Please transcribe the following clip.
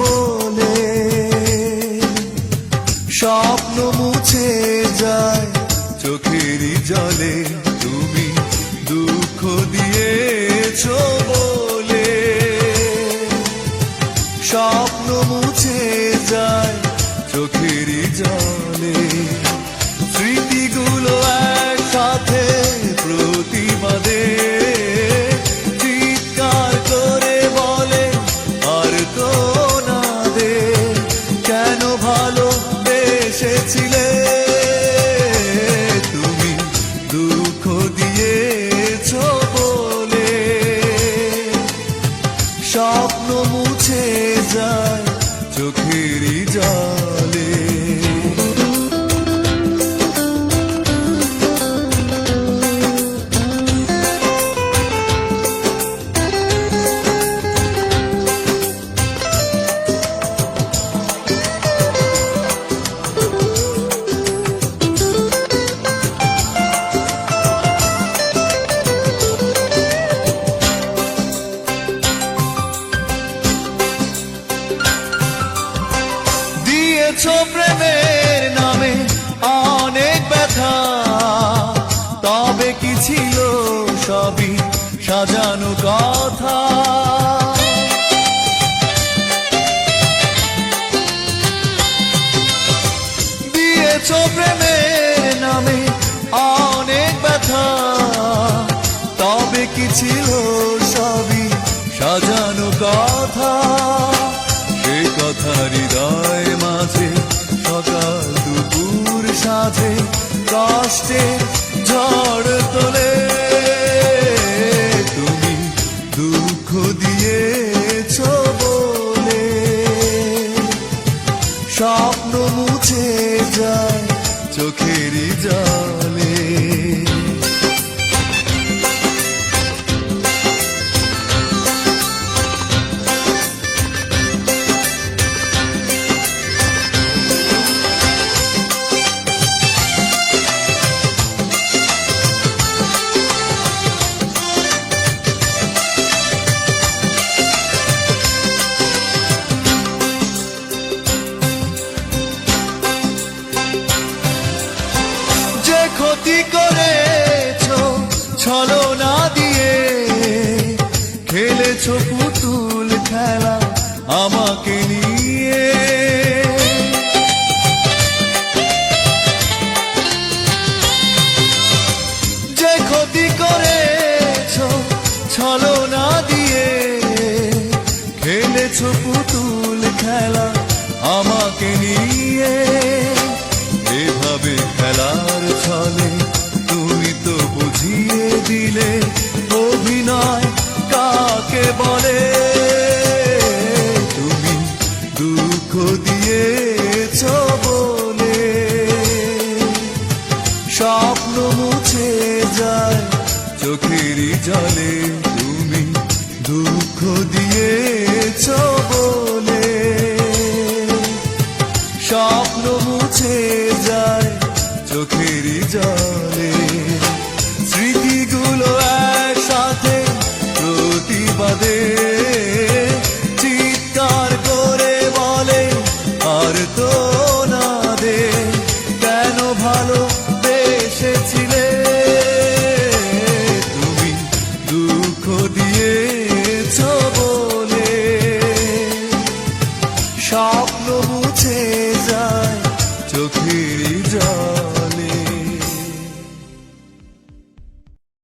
বলে। স্বপ্ন মুছে যায় চোখেরই জলে তুমি দুঃখ দিয়েছ বলে। স্বপ্ন মুছে যায় চোখের মুছে যায় চোখেরই জলে। দিয়েছ প্রেমের নামে অনেক ব্যথা। তবে কি ছিল সবই সাজানো কথা। দিয়েছ প্রেমের নামে অনেক ব্যথা। তবে কি ছিল সবই সাজানো কথা। সে কথা হৃদয় মাঝে দুপুর কষ্টের কষ্টে ঝড় তোলে। তুমি দুঃখ দিয়েছ বলে। স্বপ্ন মুছে যায় চোখেরই জলে। খেলেছ পুতুল খেলা আমাকে নিয়ে। যে ক্ষতি করেছ ছলনা দিয়ে খেলেছ পুতুল খেলা দুঃখ দিয়েছ বলে। স্বপ্ন মুছে যায় চোখেরই জলে। তুমি দুঃখ দিয়েছ বলে। স্বপ্ন স্বপ্ন মুছে যায় চোখের যায়